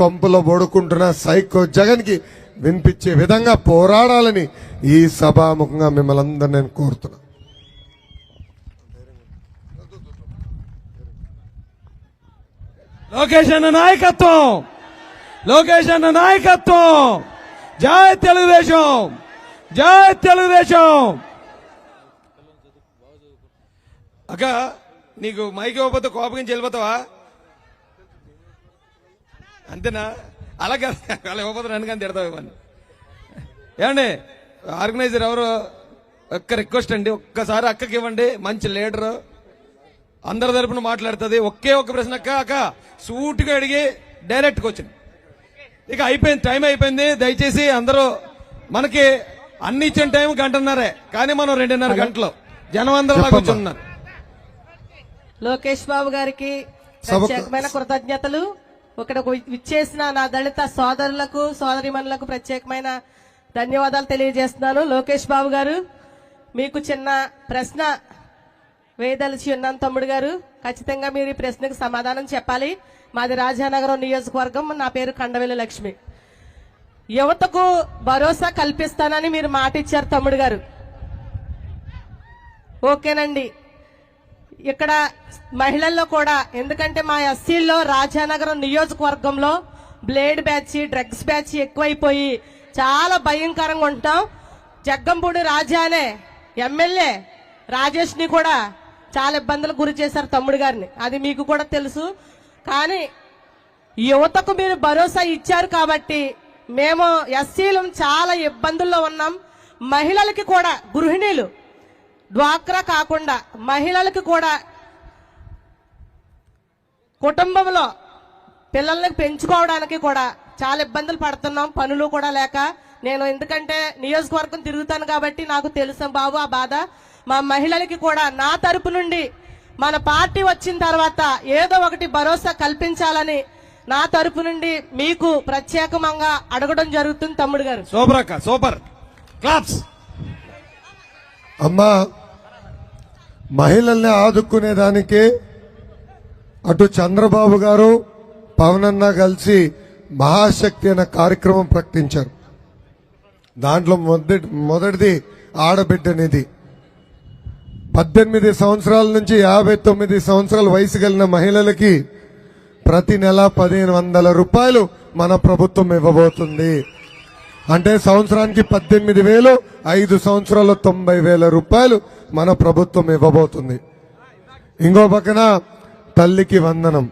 కొంపలో ఓడుకుంటున్న సైకో జగన్కి వినిపించే విధంగా పోరాడాలని ఈ సభాముఖంగా మిమ్మల్ని అందరూ నేను కోరుతున్నా. లోకేష్ అన్న నాయకత్వం! లోకేష్ అన్న నాయకత్వం! జై తెలుగుదేశం! జై తెలుగుదేశం! అక్క నీకు మైకి ఇవ్వకపోతే కోపగించి వెళ్ళిపోతావా? అంతేనా? అలాగే అలా ఇవ్వకపోతే నన్ను కానీ తిడతావు ఇవన్నీ. ఏమండి ఆర్గనైజర్ ఎవరు? ఒక్క రిక్వెస్ట్ అండి. ఒక్కసారి అక్కకి ఇవ్వండి. మంచి లీడరు. అందరి తరపున మాట్లాడుతుంది. ఒకే ఒక్క ప్రశ్న అక్క అక్క సూటిగా అడిగి డైరెక్ట్గా వచ్చింది. ఇక అయిపోయింది. టైం అయిపోయింది. దయచేసి అందరూ మనకి అన్ని ఇచ్చిన టైం గంటన్నరే. కానీ మనం రెండున్నర గంటలు జనం అందరూ ఉన్నారు లోకేష్ బాబు గారికి ప్రత్యేకమైన కృతజ్ఞతలు. ఇక్కడ విచ్చేసిన నా దళిత సోదరులకు సోదరిమణులకు ప్రత్యేకమైన ధన్యవాదాలు తెలియజేస్తున్నాను. లోకేష్ బాబు గారు మీకు చిన్న ప్రశ్న వేయదలిచి ఉన్నాను తమ్ముడు గారు. ఖచ్చితంగా మీరు ఈ ప్రశ్నకు సమాధానం చెప్పాలి. మాది రాజానగరం నియోజకవర్గం. నా పేరు కండవెల్లి లక్ష్మి. యువతకు భరోసా కల్పిస్తానని మీరు మాట ఇచ్చారు తమ్ముడు గారు. ఓకేనండి. ఇక్కడ మహిళల్లో కూడా ఎందుకంటే మా ఎస్సీల్లో రాజానగరం నియోజకవర్గంలో బ్లేడ్ బ్యాచ్ డ్రగ్స్ బ్యాచ్ ఎక్కువైపోయి చాలా భయంకరంగా ఉంటాం. జగ్గంపూడి రాజానే ఎమ్మెల్యే రాజేష్ని కూడా చాలా ఇబ్బందులకు గురి చేశారు తమ్ముడు గారిని. అది మీకు కూడా తెలుసు. కానీ యువతకు మీరు భరోసా ఇచ్చారు కాబట్టి మేము ఎస్సీలు చాలా ఇబ్బందుల్లో ఉన్నాం. మహిళలకి కూడా గృహిణీలు డ్వాక్రా కాకుండా మహిళలకు కూడా కుటుంబంలో పిల్లల్ని పెంచుకోవడానికి కూడా చాలా ఇబ్బందులు పడుతున్నాం. పనులు కూడా లేక నేను ఎందుకంటే నియోజకవర్గం తిరుగుతాను కాబట్టి నాకు తెలుసు బాబు ఆ బాధ. మా మహిళలకి కూడా నా తరపు నుండి మన పార్టీ వచ్చిన తర్వాత ఏదో ఒకటి భరోసా కల్పించాలని నా తరపు నుండి మీకు ప్రత్యేకంగా అడగడం జరుగుతుంది తమ్ముడు గారు. సూపర్ అక్క సూపర్. క్లాప్స్ అమ్మా మహిళల్ని ఆదుకునేదానికే అటు చంద్రబాబు గారు పవన్ అన్న కలిసి మహాశక్తి అనే కార్యక్రమం ప్రకటించారు. దాంట్లో మొదటి మొదటిది ఆడబిడ్డ నిధి. పద్దెనిమిది సంవత్సరాల నుంచి యాభై తొమ్మిది సంవత్సరాల వయసు కలిగిన మహిళలకి ప్రతి నెల పదిహేను వందల రూపాయలు మన ప్రభుత్వం ఇవ్వబోతుంది. అంటే సంవత్సరానికి పద్దెనిమిది వేలు ఐదు సంవత్సరాలు తొంభై వేల రూపాయలు మన ప్రభుత్వం ఇవ్వబోతుంది. ఇంకో పక్కన తల్లికి వందనం.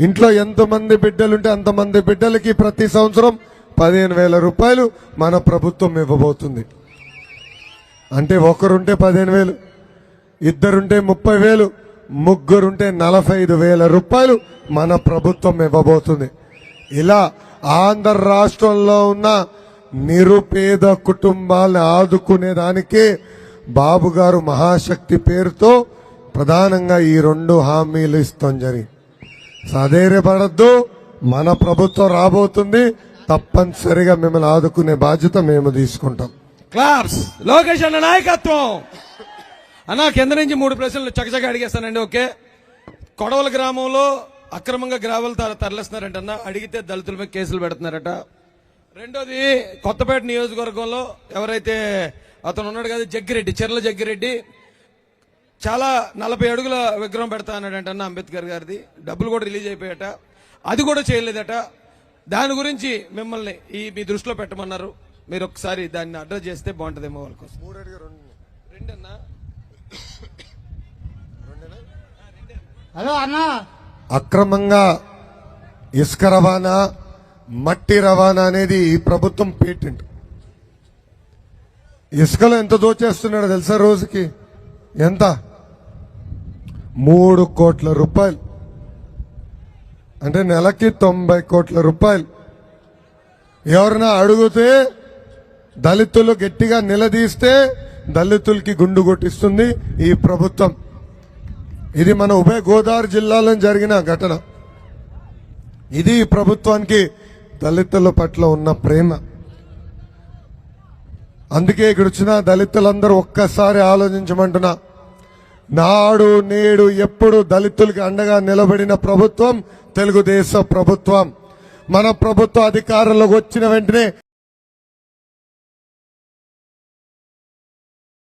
ఇంట్లో ఎంతమంది బిడ్డలుంటే అంతమంది బిడ్డలకి ప్రతి సంవత్సరం పదిహేను వేల రూపాయలు మన ప్రభుత్వం ఇవ్వబోతుంది. అంటే ఒకరుంటే పదిహేను వేలు ఇద్దరుంటే ముప్పై వేలు ముగ్గురుంటే నలభై ఐదు వేల రూపాయలు మన ప్రభుత్వం ఇవ్వబోతుంది. ఇలా ఆంధ్ర రాష్ట్రంలో ఉన్న నిరుపేద కుటుంబాలను ఆదుకునేదానికే బాబు గారు మహాశక్తి పేరుతో ప్రధానంగా ఈ రెండు హామీలు ఇస్తాం జరిగి సధైర్యపడద్దు మన ప్రభుత్వం రాబోతుంది తప్పనిసరిగా మిమ్మల్ని ఆదుకునే బాధ్యత మేము తీసుకుంటాం. క్లాప్స్ లోకేష్ అన్న నాయకత్వం! అన్న కింద నుంచి మూడు ప్రశ్నలు చకచక అడిగేస్తానండి ఓకే? కొడవల గ్రామంలో అక్రమంగా గ్రావెల్ తరలిస్తున్నారంట అన్న అడిగితే దళితుల మీద కేసులు పెడుతున్నారట. రెండోది కొత్తపేట నియోజకవర్గంలో ఎవరైతే అతను ఉన్నాడు కదా జగ్గిరెడ్డి చెర్ల జగ్గిరెడ్డి చాలా నలభై అడుగుల విగ్రహం పెడతా అన్నాడంట అన్న అంబేద్కర్ గారిది. డబ్బులు కూడా రిలీజ్ అయిపోయాట అది కూడా చేయలేదట. దాని గురించి మిమ్మల్ని ఈ మీ దృష్టిలో పెట్టమన్నారు. మీరు ఒకసారి దాన్ని అడ్రస్ చేస్తే బాగుంటుందేమో వాళ్ళ కోసం. రెండన్నా? హలో అన్న. అక్రమంగా ఇసుక రవాణా మట్టి రవాణా అనేది ఈ ప్రభుత్వం పేటెంట్. ఇసుకలో ఎంత దోచేస్తున్నాడో తెలుసా రోజుకి? ఎంత? మూడు కోట్ల రూపాయలు. అంటే నెలకి తొంభై కోట్ల రూపాయలు. ఎవరైనా అడుగుతే దళితులు గట్టిగా నిలదీస్తే దళితులకి గుండు కొట్టిస్తుంది ఈ ప్రభుత్వం. ఇది మన ఉభయ గోదావరి జిల్లాలో జరిగిన ఘటన. ఇది ఈ ప్రభుత్వానికి దళితుల పట్ల ఉన్న ప్రేమ. అందుకే ఇక్కడ వచ్చిన దళితులందరూ ఒక్కసారి ఆలోచించమంటున్నా నాడు నేడు ఎప్పుడు దళితులకి అండగా నిలబడిన ప్రభుత్వం తెలుగుదేశం ప్రభుత్వం. మన ప్రభుత్వ అధికారంలోకి వచ్చిన వెంటనే